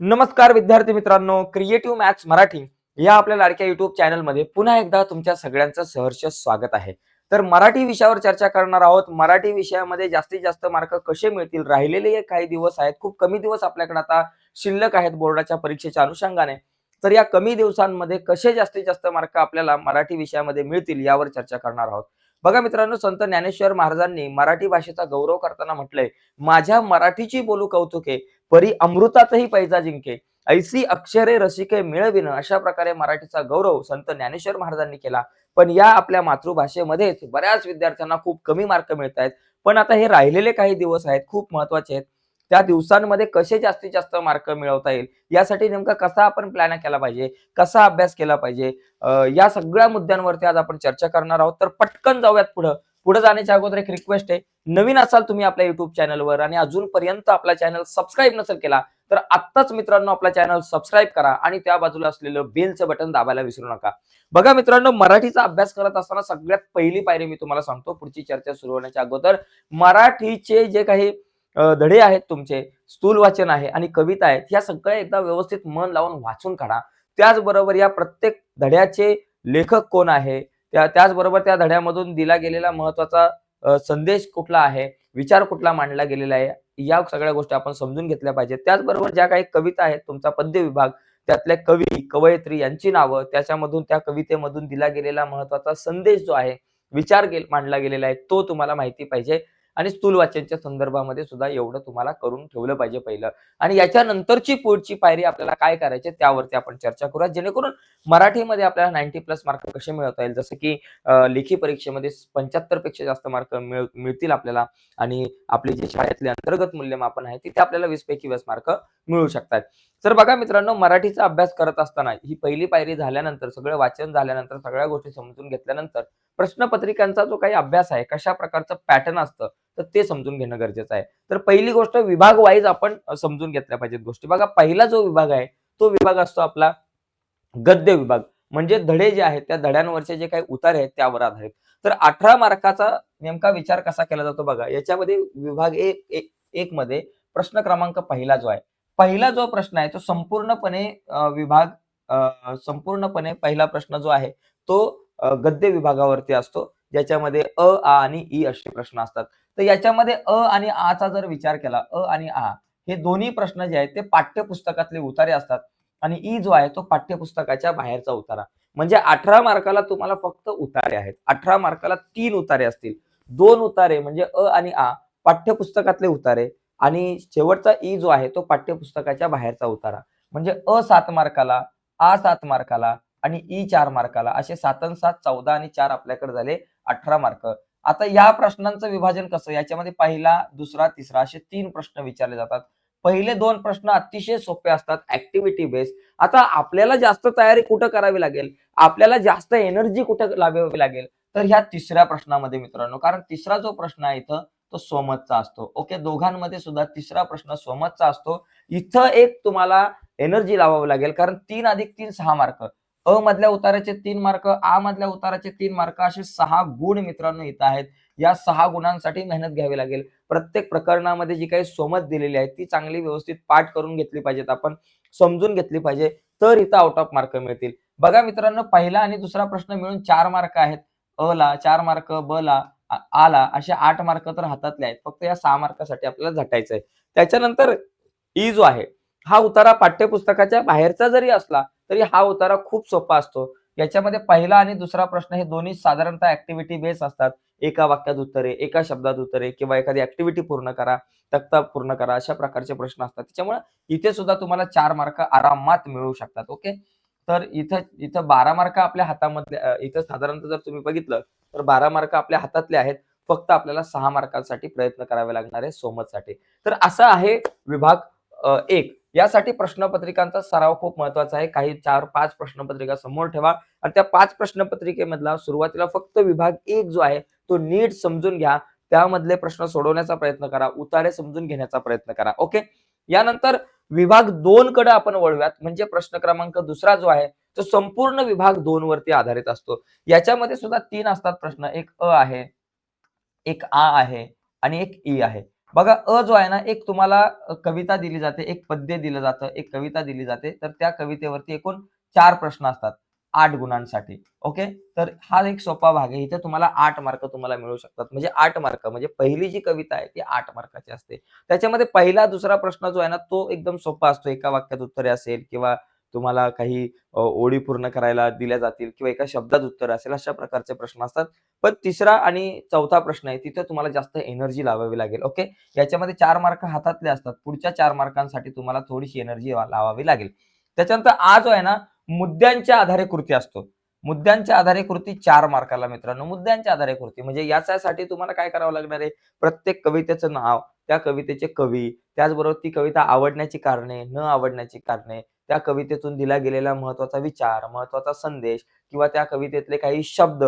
नमस्कार विद्यार्थी मित्रांनो क्रिएटिव्ह मॅथ्स मराठी या आपल्या लाडक्या युट्यूब चॅनलमध्ये पुन्हा एकदा तुमच्या सगळ्यांचं सहर्ष स्वागत आहे. तर मराठी विषयावर चर्चा करणार आहोत. मराठी विषयामध्ये जास्तीत जास्त मार्क कसे मिळतील? राहिलेले काही दिवस आहेत. खूप कमी दिवस आपल्याकडे आता शिल्लक आहेत बोर्डाच्या परीक्षेच्या अनुषंगाने. तर या कमी दिवसांमध्ये कसे जास्तीत जास्त मार्क आपल्याला मराठी विषयामध्ये मिळतील यावर चर्चा करणार आहोत. बघा मित्रांनो संत ज्ञानेश्वर महाराजांनी मराठी भाषेचा गौरव करताना म्हटलंय माझ्या मराठीची बोलू कौतुके परी अमृतातही पैजा जिंके. ऐसी अक्षरे रसिके मिळविणं अशा प्रकारे मराठीचा गौरव संत ज्ञानेश्वर महाराजांनी केला. पण या आपल्या मातृभाषेमध्येच बऱ्याच विद्यार्थ्यांना खूप कमी मार्क मिळत आहेत पण आता हे राहिलेले काही दिवस आहेत खूप महत्त्वाचे आहेत. त्या दिवसांमध्ये कसे जास्तीत जास्त मार्क मिळवता येईल? यासाठी नेमका कसा आपण प्लॅन केला पाहिजे? कसा अभ्यास केला पाहिजे? या सगळ्या मुद्द्यांवरती आज आपण चर्चा करणार आहोत. तर पटकन जाऊयात पुढं. पुढे जाण्याच्या अगोदर एक रिक्वेस्ट आहे. नवीन असाल तुम्ही आपल्या युट्यूब चॅनलवर आणि अजूनपर्यंत आपला चॅनल सबस्क्राईब नसेल केला तर आत्ताच मित्रांनो आपला चॅनल सबस्क्राईब करा आणि त्या बाजूला असलेलं बेलचं बटन दाबायला विसरू नका. बघा मित्रांनो मराठीचा अभ्यास करत असताना सगळ्यात पहिली पायरी मी तुम्हाला सांगतो. पुढची चर्चा सुरू होण्याच्या अगोदर मराठीचे जे काही धडे आहेत तुमचे स्थूल वाचन आहे आणि कविता आहेत ह्या सगळ्या एकदा व्यवस्थित मन लावून वाचून काढा. त्याचबरोबर या प्रत्येक धड्याचे लेखक कोण आहे? त्या त्याचबरोबर त्या धड्यामधून दिला गेलेला महत्त्वाचा संदेश कुठला आहे? विचार कुठला मांडला गेलेला आहे? या सगळ्या गोष्टी आपण समजून घेतल्या पाहिजेत. त्याचबरोबर ज्या काही कविता आहेत तुमचा पद्य विभाग त्यातल्या कवी कवयित्री यांची नावं त्याच्यामधून त्या कवितेमधून दिला गेलेला महत्त्वाचा संदेश जो आहे विचार मांडला गेलेला आहे तो तुम्हाला माहिती पाहिजे. आणि स्थूल वाचनच्या संदर्भामध्ये सुद्धा एवढं तुम्हाला करून ठेवलं पाहिजे पहिलं. आणि याच्यानंतरची पुढची पायरी आपल्याला काय करायची त्यावरती आपण चर्चा करूया. जेणेकरून मराठीमध्ये आपल्याला नाईन्टी प्लस मार्क कसे मिळवता येईल? जसं की लेखी परीक्षेमध्ये पंच्याहत्तरपेक्षा जास्त मार्क मिळतील आपल्याला. आणि आपली जी शाळेतले अंतर्गत मूल्यमापन आहे तिथे आपल्याला वीस पैकी वीस मार्क मिळू शकतात. तर बघा मित्रांनो मराठीचा अभ्यास करत असताना ही पहिली पायरी झाल्यानंतर सगळं वाचन झाल्यानंतर सगळ्या गोष्टी समजून घेतल्यानंतर प्रश्नपत्रिकांचा जो काही अभ्यास आहे कशा प्रकारचं पॅटर्न असतं तर ते समजून घेणं गरजेचं आहे. तर पहिली गोष्ट विभाग वाईज आपण समजून घेतल्या पाहिजेत गोष्टी. बघा पहिला जो विभाग आहे तो विभाग असतो आपला गद्य विभाग. म्हणजे धडे जे आहेत त्या धड्यांवरचे जे काही उतारे आहेत त्यावर आधारित. तर अठरा मार्काचा नेमका विचार कसा केला जातो बघा. याच्यामध्ये विभाग एक एक- एक मध्ये प्रश्न क्रमांक पहिला जो आहे पहिला जो प्रश्न आहे तो संपूर्णपणे विभाग संपूर्णपणे पहिला प्रश्न जो आहे तो गद्य विभागावरती असतो. ज्याच्यामध्ये अ आ आणि ई असे प्रश्न असतात. तर याच्यामध्ये अ आणि आचा जर विचार केला अ आणि आ हे दोन्ही प्रश्न जे आहेत ते पाठ्यपुस्तकातले उतारे असतात. आणि ई जो आहे तो पाठ्यपुस्तकाच्या बाहेरचा उतारा. म्हणजे अठरा मार्काला तुम्हाला फक्त उतारे आहेत. अठरा मार्काला तीन उतारे असतील. दोन उतारे म्हणजे अ आणि आ पाठ्यपुस्तकातले उतारे आणि शेवटचा ई जो आहे तो पाठ्यपुस्तकाच्या बाहेरचा उतारा. म्हणजे अ सात मार्काला आ सात मार्काला आणि ई चार मार्काला असे सात सात चौदा आणि चार आपल्याकडे झाले. अठरा मार्क. आता या प्रश्नांचं विभाजन कसं? याच्यामध्ये पहिला दुसरा तिसरा असे तीन प्रश्न विचारले जातात. पहिले दोन प्रश्न अतिशय सोपे असतात ऍक्टिव्हिटी बेस आता आपल्याला जास्त तयारी कुठं करावी लागेल? आपल्याला जास्त एनर्जी कुठं लावावी लागेल? तर ह्या तिसऱ्या प्रश्नामध्ये मित्रांनो कारण तिसरा जो प्रश्न आहे इथं तो सोमतचा असतो. ओके? दोघांमध्ये सुद्धा तिसरा प्रश्न सोमतचा असतो. इथं एक तुम्हाला एनर्जी लावावी लागेल कारण तीन अधिक तीन सहा मार्क. अ मधल्या उताराचे तीन मार्क आ मधल्या उताराचे तीन मार्क असे सहा गुण मित्रांनो इथं आहेत. या सहा गुणांसाठी मेहनत घ्यावी लागेल. प्रत्येक प्रकरणामध्ये जी काही सोमत दिलेली आहे ती चांगली व्यवस्थित पाठ करून घेतली पाहिजेत आपण समजून घेतली पाहिजे तर इथं आउट ऑफ मार्क मिळतील. बघा मित्रांनो पहिला आणि दुसरा प्रश्न मिळून चार मार्क आहेत. अ ला चार मार्क ब ला आ- ला असे आठ मार्क तर हातातले आहेत. फक्त या सहा मार्कासाठी आपल्याला झटायचं आहे त्याच्यानंतर ई जो आहे हा उतारा पाठ्यपुस्तकाच्या बाहेरचा जरी असला तरी हा उतारा खूप सोपा असतो. याच्यामध्ये पहिला आणि दुसरा प्रश्न हे दोन्ही साधारणतः ऍक्टिव्हिटी बेस असतात. एका वाक्यात उत्तरे एका शब्दात उत्तरे किंवा एखादी ऍक्टिव्हिटी पूर्ण करा तक्ता पूर्ण करा अशा प्रकारचे प्रश्न असतात. त्याच्यामुळे इथे सुद्धा तुम्हाला चार मार्क आरामात मिळू शकतात ओके? तर इथं इथं बारा मार्क आपल्या हातामध्ये इथं साधारणतः जर तुम्ही बघितलं तर बारा मार्क आपल्या हातातले आहेत. फक्त आपल्याला सहा मार्कांसाठी प्रयत्न करावे लागणार आहे सोमतसाठी. तर असा आहे विभाग एक. यासाठी प्रश्नपत्रिकांचा सराव खूप महत्त्वाचा आहे. काही चार पाच प्रश्नपत्रिका समोर ठेवा. आणि त्या पाच प्रश्नपत्रिकेमधला सुरुवातीला फक्त विभाग एक जो आहे तो नीट समजून घ्या. त्यामधले प्रश्न सोडवण्याचा प्रयत्न करा. उतारे समजून घेण्याचा प्रयत्न करा. ओके? यानंतर विभाग दोन कडे आपण वळूयात म्हणजे प्रश्न क्रमांक दुसरा जो आहे तो संपूर्ण विभाग दोन वरती आधारित असतो. याच्यामध्ये सुद्धा तीन असतात प्रश्न. एक अ आहे एक आ आहे आणि एक ई आहे. बघा अ जो आहे ना एक तुम्हाला कविता दिली जाते एक पद्य दिलं जातं एक कविता दिली जाते तर त्या कवितेवरती एकूण चार प्रश्न असतात आठ गुणांसाठी. ओके? तर हा एक सोपा भाग आहे. इथे तुम्हाला आठ मार्क तुम्हाला मिळू शकतात. म्हणजे आठ मार्क म्हणजे पहिली जी कविता आहे ती आठ मार्काची असते. त्याच्यामध्ये पहिला दुसरा प्रश्न जो आहे ना तो एकदम सोपा असतो. एका वाक्यात उत्तरे असेल किंवा तुम्हाला काही ओळी पूर्ण करायला दिल्या जातील किंवा एका शब्दात उत्तर असेल अशा प्रकारचे प्रश्न असतात. पण तिसरा आणि चौथा प्रश्न आहे तिथे तुम्हाला जास्त एनर्जी लावावी लागेल ओके? याच्यामध्ये चार मार्क हातातले असतात पुढच्या चार मार्कांसाठी तुम्हाला थोडीशी एनर्जी लावावी लागेल. त्याच्यानंतर आज जो आहे ना मुद्द्यांच्या आधारे कृती असतो. मुद्द्यांच्या आधारे कृती चार मार्काला मित्रांनो मुद्द्यांच्या आधारे कृती. म्हणजे याच्यासाठी तुम्हाला काय करावं लागणार आहे? प्रत्येक कवितेचं नाव त्या कवितेचे कवी त्याचबरोबर ती कविता आवडण्याची कारणे न आवडण्याची कारणे त्या कवितेतून दिला गेलेला महत्त्वाचा विचार महत्त्वाचा संदेश किंवा त्या कवितेतले काही शब्द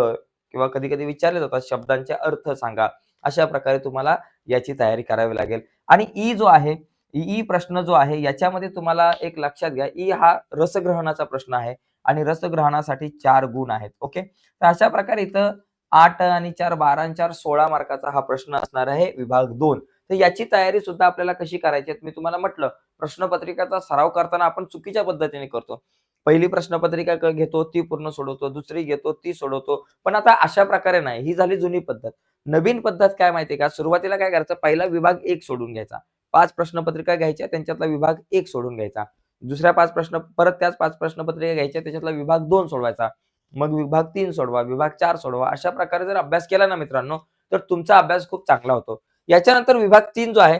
किंवा कधी कधी विचारले जातात शब्दांचे अर्थ सांगा. अशा प्रकारे तुम्हाला याची तयारी करावी लागेल. आणि ई जो आहे ई प्रश्न जो आहे याच्यामध्ये तुम्हाला एक लक्षात घ्या ई हा रसग्रहणाचा प्रश्न आहे आणि रसग्रहणासाठी चार गुण आहेत ओके? तर अशा प्रकारे इथं आठ आणि चार बारा आणि चार सोळा मार्काचा हा प्रश्न असणार आहे विभाग दोन. तर याची तयारी सुद्धा आपल्याला कशी करायची मी तुम्हाला म्हटलं प्रश्नपत्रिकाचा सराव करताना आपण चुकीच्या पद्धतीने करतो. पहिली प्रश्नपत्रिका घेतो ती पूर्ण सोडवतो दुसरी घेतो ती सोडवतो. पण आता अशा प्रकारे नाही ही झाली जुनी पद्धत. नवीन पद्धत काय माहितीये का? सुरुवातीला काय करायचं? पहिला विभाग एक सोडून घ्यायचा. पाच प्रश्नपत्रिका घ्यायच्या त्यांच्यातला विभाग एक सोडून घ्यायचा. दुसऱ्या पाच प्रश्न परत त्याच पाच प्रश्नपत्रिका घ्यायच्या त्याच्यातला विभाग दोन सोडवायचा. मग विभाग तीन सोडवा विभाग चार सोडवा. अशा प्रकारे जर अभ्यास केला ना मित्रांनो तर तुमचा अभ्यास खूप चांगला होतो. याच्यानंतर विभाग तीन जो आहे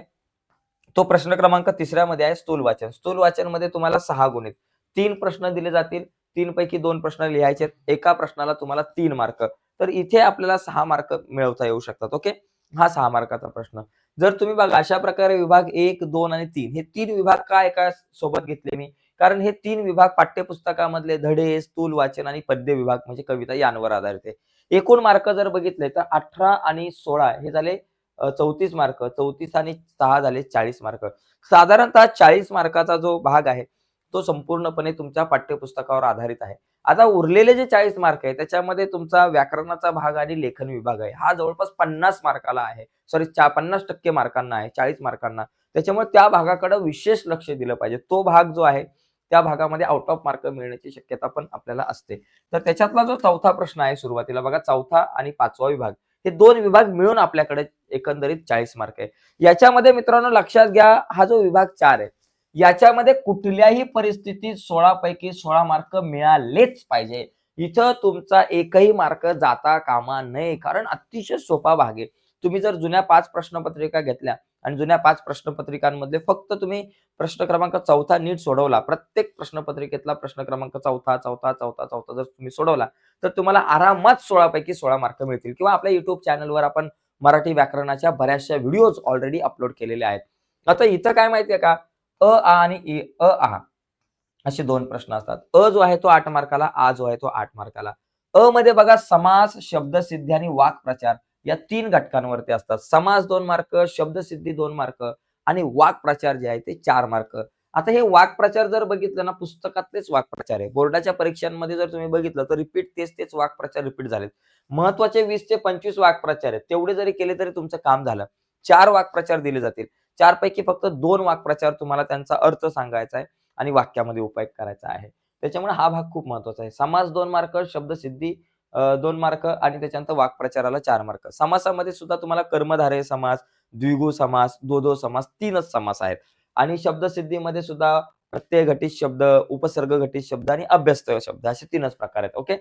तो प्रश्न क्रमांक तिसऱ्यामध्ये आहे स्थूल वाचन. स्थूल वाचनमध्ये तुम्हाला सहा गुण आहेत. तीन प्रश्न दिले जातील तीन पैकी दोन प्रश्न लिहायचे आहेत. एका प्रश्नाला तुम्हाला तीन मार्क. तर इथे आपल्याला सहा मार्क मिळवता येऊ शकतात ओके? हा सहा मार्काचा प्रश्न. जर तुम्ही बघा अशा प्रकारे विभाग एक दोन आणि तीन हे तीन विभाग का एका सोबत घेतले मी? कारण हे तीन विभाग पाठ्यपुस्तकामधले धडे स्थूल वाचन आणि पद्य विभाग म्हणजे कविता यांवर आधारित आहे. एकूण मार्क जर बघितले तर अठरा आणि सोळा हे झाले चौतीस मार्क चौतीस आणि सहा झाले चाळीस मार्क. साधारणतः चाळीस मार्काचा जो भाग आहे तो संपूर्णपणे तुमच्या पाठ्यपुस्तकावर आधारित आहे. आता उरलेले जे चाळीस मार्क आहे त्याच्यामध्ये तुमचा व्याकरणाचा भाग आणि लेखन विभाग आहे. हा जवळपास पन्नास मार्काला आहे. सॉरी पन्नास टक्के मार्कांना आहे चाळीस मार्कांना. त्याच्यामुळे त्या भागाकडे विशेष लक्ष दिलं पाहिजे. तो भाग जो आहे त्या भागामध्ये आउट ऑफ मार्क मिळण्याची शक्यता पण आपल्याला असते. तर त्याच्यातला जो चौथा प्रश्न आहे सुरुवातीला बघा चौथा आणि पाचवा विभाग. हे दोन विभाग मिळून आपल्याकडे एकंदरीत चाळीस मार्क आहे. याच्यामध्ये मित्रांनो लक्षात घ्या हा जो विभाग चार आहे याच्यामध्ये कुठल्याही परिस्थितीत सोळा पैकी सोळा मार्क मिळालेच पाहिजे. इथं तुमचा एकही मार्क जाता कामा नये कारण अतिशय सोपा भाग आहे. तुम्ही जर जुन्या पाच प्रश्नपत्रिका घेतल्या आणि जुन्या पाच प्रश्नपत्रिकांमधले फक्त तुम्ही प्रश्न क्रमांक चौथा नीट सोडवला. प्रत्येक प्रश्नपत्रिकेतला प्रश्न क्रमांक चौथा चौथा चौथा चौथा जर तुम्ही सोडवला तर तुम्हाला आरामात सोळापैकी सोळा मार्क मिळतील. किंवा आपल्या युट्यूब चॅनलवर आपण मराठी व्याकरणाच्या बऱ्याचशा व्हिडिओज ऑलरेडी अपलोड केलेले आहेत. आता इथं काय माहितीये का? अ आ आणि इ अ आ असे दोन प्रश्न असतात. अ जो आहे तो आठ मार्काला आ जो आहे तो आठ मार्काला. अ मध्ये बघा समास शब्दसिद्धी आणि वाक्प्रचार. या तीन घटकांवरती असतात. समाज दोन मार्क शब्दसिद्धी दोन मार्क आणि वाक्प्रचार जे आहे ते चार मार्क. आता हे वाक्प्रचार जर बघितलं ना पुस्तकातलेच वाक्प्रचार आहे. बोर्डाच्या परीक्षांमध्ये जर तुम्ही बघितलं तर रिपीट तेच तेच वाक्प्रचार रिपीट झालेत. महत्त्वाचे वीस ते पंचवीस वाक्प्रचार आहेत. तेवढे जरी केले तरी तुमचं काम झालं. चार वाक्प्रचार दिले जातील. चार पैकी फक्त दोन वाक्प्रचार तुम्हाला त्यांचा अर्थ सांगायचा आहे आणि वाक्यामध्ये उपयोग करायचा आहे. त्याच्यामुळे हा भाग खूप महत्त्वाचा आहे. समाज दोन मार्क शब्दसिद्धी दोन मार्क आणि त्याच्यानंतर वाक्प्रचाराला चार मार्क. समासामध्ये सुद्धा तुम्हाला कर्मधारय समास द्विगु समास दोदो समास तीनच समास आहेत. आणि शब्दसिद्धीमध्ये सुद्धा प्रत्यय घटित शब्द उपसर्ग घटित शब्द आणि अभ्यस्त शब्द असे तीनच प्रकार आहेत. ओके?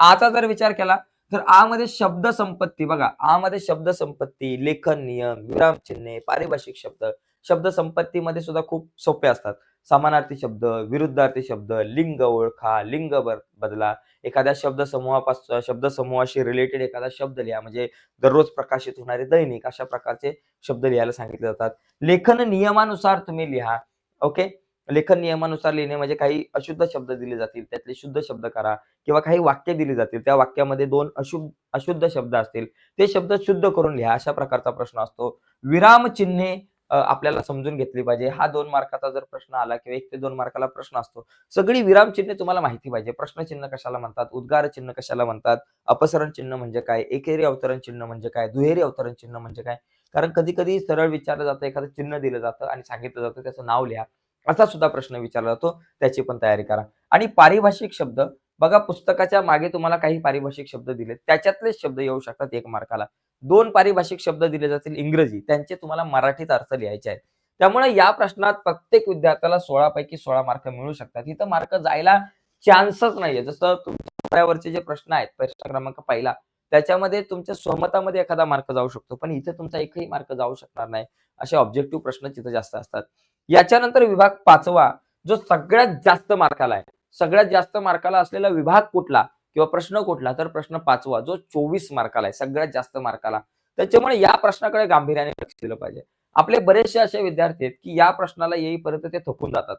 आता जर विचार केला तर आ मध्ये शब्द संपत्ती बघा. आ मध्ये शब्द संपत्ती लेखन नियम विराम चिन्हे पारिभाषिक शब्द शब्दसंपत्तीमध्ये सुद्धा खूप सोपे असतात. समानार्थी शब्द विरुद्धार्थी शब्द लिंग ओळखा लिंग बदला एखाद्या शब्द समूहापासून शब्द समूहाशी रिलेटेड एखादा शब्द लिहा म्हणजे दररोज प्रकाशित होणारे दैनिक अशा प्रकारचे शब्द लिहायला सांगितले जातात. लेखन नियमानुसार तुम्ही लिहा ओके? लेखन नियमानुसार लिहिणे म्हणजे काही अशुद्ध शब्द दिले जातील त्यातले शुद्ध शब्द करा किंवा काही वाक्य दिली जातील त्या वाक्यामध्ये दोन अशुद्ध अशुद्ध शब्द असतील ते शब्द शुद्ध करून लिहा अशा प्रकारचा प्रश्न असतो. विराम चिन्हे आपल्याला समजून घेतली पाहिजे. हा दोन मार्काचा जर प्रश्न आला किंवा एक ते दोन मार्काला प्रश्न असतो सगळी विरामचिन्हे तुम्हाला माहिती पाहिजे. प्रश्नचिन्ह कशाला म्हणतात? उद्गार चिन्ह कशाला म्हणतात? अपसरण चिन्ह म्हणजे काय? एकेरी अवतरण चिन्ह म्हणजे काय? दुहेरी अवतरण चिन्ह म्हणजे काय? कारण कधी कधी सरळ विचारलं जातं एखादं चिन्ह दिलं जातं आणि सांगितलं जातं त्याचं नाव लिहा. असा सुद्धा प्रश्न विचारला जातो. त्याची पण तयारी करा. आणि पारिभाषिक शब्द बघा पुस्तकाच्या मागे तुम्हाला काही पारिभाषिक शब्द दिले त्याच्यातलेच शब्द येऊ शकतात एक मार्काला. दोन पारिभाषिक शब्द दिले जातील इंग्रजी. त्यांचे तुम्हाला मराठीत अर्थ लिहायचे आहेत. त्यामुळे या प्रश्नात प्रत्येक विद्यार्थ्याला सोळा पैकी सोळा मार्क मिळू शकतात. इथं मार्क जायला चान्सच नाहीये. जसं तुमच्यावरचे जे प्रश्न आहेत प्रश्न क्रमांक पहिला त्याच्यामध्ये तुमच्या स्वमतामध्ये एखादा मार्क जाऊ शकतो. पण इथे तुमचा एकही मार्क जाऊ शकणार नाही. असे ऑब्जेक्टिव्ह प्रश्न तिथे जास्त असतात. याच्यानंतर विभाग पाचवा जो सगळ्यात जास्त मार्काला आहे. सगळ्यात जास्त मार्काला असलेला विभाग कुठला किंवा प्रश्न कुठला? तर प्रश्न पाचवा जो चोवीस मार्काला आहे सगळ्यात जास्त मार्काला. त्याच्यामुळे या प्रश्नाकडे गांभीर्याने लक्ष दिलं पाहिजे. आपले बरेचसे असे विद्यार्थी आहेत की या प्रश्नाला येईपर्यंत ते थकून जातात.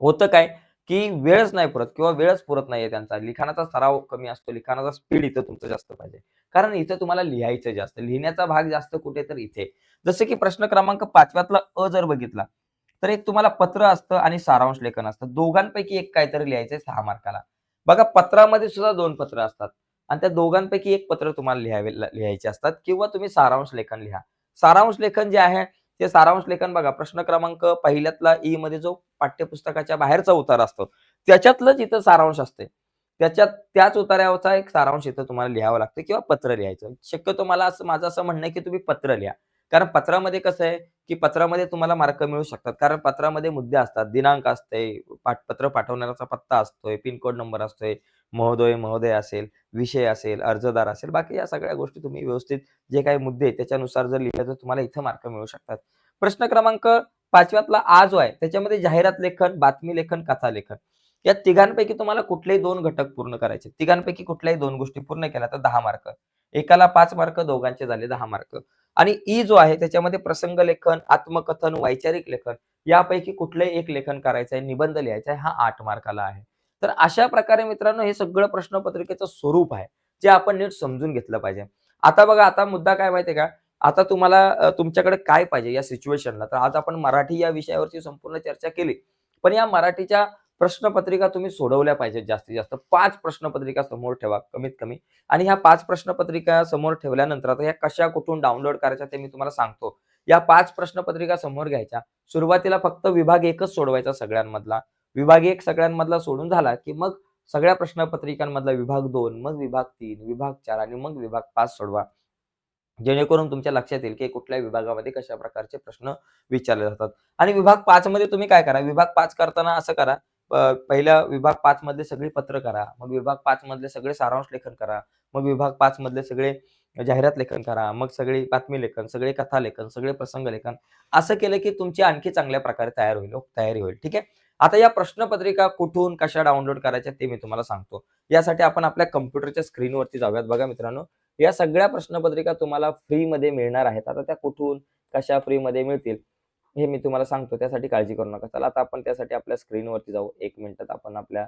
होतं काय? की वेळच नाही पुरत किंवा वेळच पुरत नाहीये त्यांचा. लिखाणाचा सराव कमी असतो लिखाणाचा स्पीड इथं तुमचं जास्त पाहिजे. कारण इथं तुम्हाला लिहायचं जास्त. लिहिण्याचा भाग जास्त कुठे तर इथे. जसं की प्रश्न क्रमांक पाचव्यातला अ जर बघितला तर एक तुम्हाला पत्र असतं आणि सारांश लेखन असतं. दोघांपैकी एक काहीतरी लिहायचंय सहा मार्काला. बघा पत्रामध्ये सुद्धा दोन पत्र असतात आणि त्या दोघांपैकी एक पत्र तुम्हाला लिहावे लिहायचे असतात किंवा तुम्ही सारांश लेखन लिहा. सारांश लेखन जे आहे ते सारांश लेखन बघा प्रश्न क्रमांक पहिल्यातला ई मध्ये जो पाठ्यपुस्तकाच्या बाहेरचा उतार असतो त्याच्यातलंच इथं सारांश असते. त्याच्यात त्याच उतार्यावरचा एक सारांश इथं तुम्हाला लिहावं लागतं किंवा पत्र लिहायचं. शक्यतो मला असं माझं असं म्हणणं आहे की तुम्ही पत्र लिहा. कारण पत्रामध्ये कसं आहे की पत्रामध्ये तुम्हाला मार्क मिळू शकतात. कारण पत्रामध्ये मुद्दे असतात. दिनांक असते पत्र पाठवणाऱ्याचा पत्ता असतोय पिनकोड नंबर असतोय महोदय महोदय असेल विषय असेल अर्जदार असेल बाकी या सगळ्या गोष्टी तुम्ही व्यवस्थित जे काही मुद्दे त्याच्यानुसार जर लिहिले तर तुम्हाला इथं मार्क मिळू शकतात. प्रश्न क्रमांक पाचव्यातला आ जो आहे त्याच्यामध्ये जाहिरात लेखन बातमी लेखन कथा लेखन. या तिघांपैकी तुम्हाला कुठलेही दोन घटक पूर्ण करायचे. तिघांपैकी कुठल्याही दोन गोष्टी पूर्ण केल्या तर दहा मार्क. एकाला पाच मार्क दोघांचे झाले दहा मार्क. आणि ई जो आहे त्याच्यामध्ये प्रसंग लेखन आत्मकथन वैचारिक लेखन यापैकी कुठलंही एक लेखन करायचं आहे निबंध लिहायचा आहे हा आठ मार्काला आहे. तर अशा प्रकारे मित्रांनो हे सगळं प्रश्नपत्रिकेचं स्वरूप आहे जे आपण नीट समजून घेतलं पाहिजे. आता बघा आता मुद्दा काय माहितीये का? आता तुम्हाला तुमच्याकडे काय पाहिजे या सिच्युएशनला? तर आज आपण मराठी या विषयावरची संपूर्ण चर्चा केली. पण या मराठीच्या प्रश्नपत्रिका तुम्ही सोडवल्या पाहिजेत जास्तीत जास्त. पाच प्रश्नपत्रिका समोर ठेवा कमीत कमी. आणि ह्या पाच प्रश्नपत्रिका समोर ठेवल्यानंतर आता ह्या कशा कुठून डाउनलोड करायच्या ते मी तुम्हाला सांगतो. या पाच प्रश्नपत्रिका समोर घ्यायच्या. सुरुवातीला फक्त विभाग एकच सोडवायचा सगळ्यांमधला. विभाग एक सगळ्यांमधला सोडून झाला की मग सगळ्या प्रश्नपत्रिकांमधला विभाग दोन मग विभाग तीन विभाग चार आणि मग विभाग पाच सोडवा. जेणेकरून तुमच्या लक्षात येईल की कुठल्या विभागामध्ये कशा प्रकारचे प्रश्न विचारले जातात. आणि विभाग पाच मध्ये तुम्ही काय करा? विभाग पाच करताना असं करा पहिल्या विभाग पाच मधले सगळे पत्र करा मग विभाग पाच मधले सगळे सारांश लेखन करा मग विभाग पाच मधले सगळे जाहिरात लेखन करा मग सगळी बातमी लेखन सगळे कथा लेखन सगळे प्रसंग लेखन असं केलं की तुमची आणखी चांगल्या प्रकारे तयार होईल हो, तयारी होईल ठीक आहे? आता या प्रश्नपत्रिका कुठून कशा डाउनलोड करायच्या ते मी तुम्हाला सांगतो. यासाठी आपण आपल्या कम्प्युटरच्या स्क्रीनवरती जाऊयात बघा मित्रांनो. या सगळ्या प्रश्नपत्रिका तुम्हाला फ्री मध्ये मिळणार आहेत. आता त्या कुठून कशा फ्री मध्ये मिळतील? हे मी तुम्हाला सांगतो त्यासाठी काळजी करू नका. चला आता आपण त्यासाठी आपल्या स्क्रीनवरती जाऊ. एक मिनिटात आपण आपल्या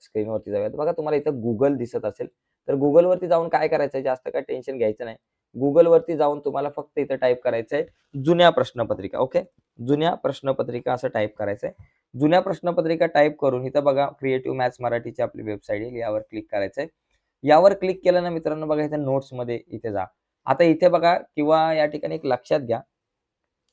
स्क्रीनवरती जाऊयात. बघा तुम्हाला इथं गुगल दिसत असेल. तर गुगलवरती जाऊन काय करायचं जास्त काय टेन्शन घ्यायचं नाही. गुगलवरती जाऊन तुम्हाला फक्त इथं टाईप करायचंय जुन्या प्रश्नपत्रिका ओके? जुन्या प्रश्नपत्रिका असं टाईप करायचंय. जुन्या प्रश्नपत्रिका टाईप करून इथं बघा क्रिएटिव्ह मॅथ्स मराठीची आपली वेबसाईट येईल यावर क्लिक करायचंय. यावर क्लिक केलं ना मित्रांनो बघा इथे नोट्समध्ये इथे जा. आता इथे बघा किंवा या ठिकाणी एक लक्षात घ्या.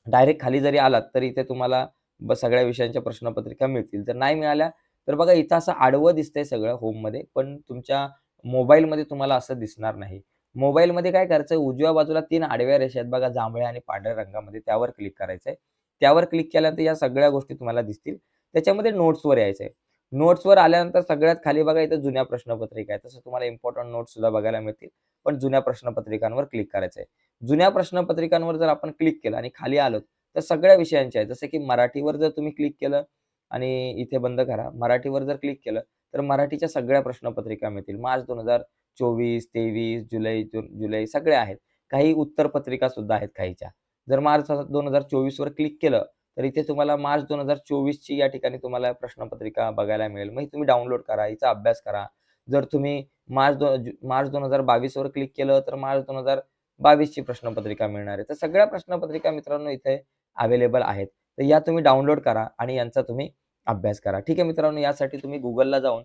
डायरेक्ट खाली जरी आलात तरी इथे तुम्हाला सगळ्या विषयांच्या प्रश्नपत्रिका मिळतील. जर नाही मिळाल्या तर बघा इथं असं आडवं दिसतंय सगळं होममध्ये पण तुमच्या मोबाईलमध्ये तुम्हाला असं दिसणार नाही. मोबाईलमध्ये काय करायचं उजव्या बाजूला तीन आडव्या रेषा आहेत बघा जांभळ्या आणि पांढऱ्या रंगामध्ये. त्यावर क्लिक करायचंय. त्यावर क्लिक केल्यानंतर या सगळ्या गोष्टी तुम्हाला दिसतील. त्याच्यामध्ये नोट्सवर यायचंय. नोट्सवर आल्यानंतर सगळ्यात खाली बघा इथं जुन्या प्रश्नपत्रिका आहे तसं तुम्हाला इम्पॉर्टंट नोट्स सुद्धा बघायला मिळतील पण जुन्या प्रश्नपत्रिकांवर क्लिक करायचंय. जुन्या प्रश्नपत्रिकांवर जर आपण क्लिक केलं आणि खाली आलो तर सगळ्या विषयांचे आहे जसं की मराठीवर जर तुम्ही क्लिक केलं आणि इथे बंद करा मराठीवर जर क्लिक केलं तर मराठीच्या सगळ्या प्रश्नपत्रिका मिळतील. मार्च दोन हजार चोवीस तेवीस जुलै जुलै सगळ्या आहेत. काही उत्तर पत्रिका सुद्धा आहेत काहीच्या जर मार्च दोन हजार चोवीस वर क्लिक केलं तर इथे तुम्हाला मार्च दोन हजार चोवीस ची या ठिकाणी तुम्हाला प्रश्नपत्रिका बघायला मिळेल. मग तुम्ही डाउनलोड करा हिचा अभ्यास करा. जर तुम्ही मार्च दो मार्च दोन हजार बावीस वर क्लिक केलं तर मार्च दोन हजार बावीस ची प्रश्नपत्रिका मिळणार आहे. तर सगळ्या प्रश्नपत्रिका मित्रांनो इथे अवेलेबल आहेत. तर या तुम्ही डाउनलोड करा आणि यांचा तुम्ही अभ्यास करा. ठीक आहे मित्रांनो यासाठी तुम्ही गुगलला जाऊन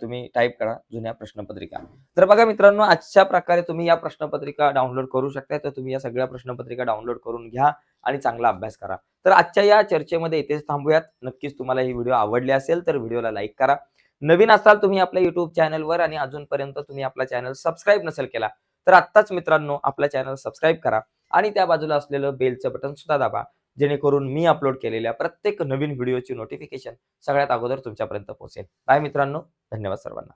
तुम्ही टाईप करा जुन्या प्रश्नपत्रिका. तर बघा मित्रांनो आजच्या प्रकारे तुम्ही या प्रश्नपत्रिका डाउनलोड करू शकता तर तुम्ही या सगळ्या प्रश्नपत्रिका डाउनलोड करून घ्या आणि चांगला अभ्यास करा. तर आजच्या या चर्चेमध्ये इथेच थांबूयात. नक्कीच तुम्हाला ही व्हिडिओ आवडली असेल तर व्हिडिओला लाईक करा. नवीन असाल तुम्ही आपल्या युट्यूब चॅनलवर आणि अजूनपर्यंत तुम्ही आपला चॅनल सबस्क्राईब नसेल केला तर आत्ताच मित्रांनो आपला चॅनल सबस्क्राईब करा आणि त्या बाजूला असलेलं बेलचं बटन सुद्धा दाबा जेणेकरून मी अपलोड केलेल्या प्रत्येक नवीन व्हिडिओची नोटिफिकेशन सगळ्यात अगोदर तुमच्यापर्यंत पोहोचेल. बाय मित्रांनो. धन्यवाद सर्वांना.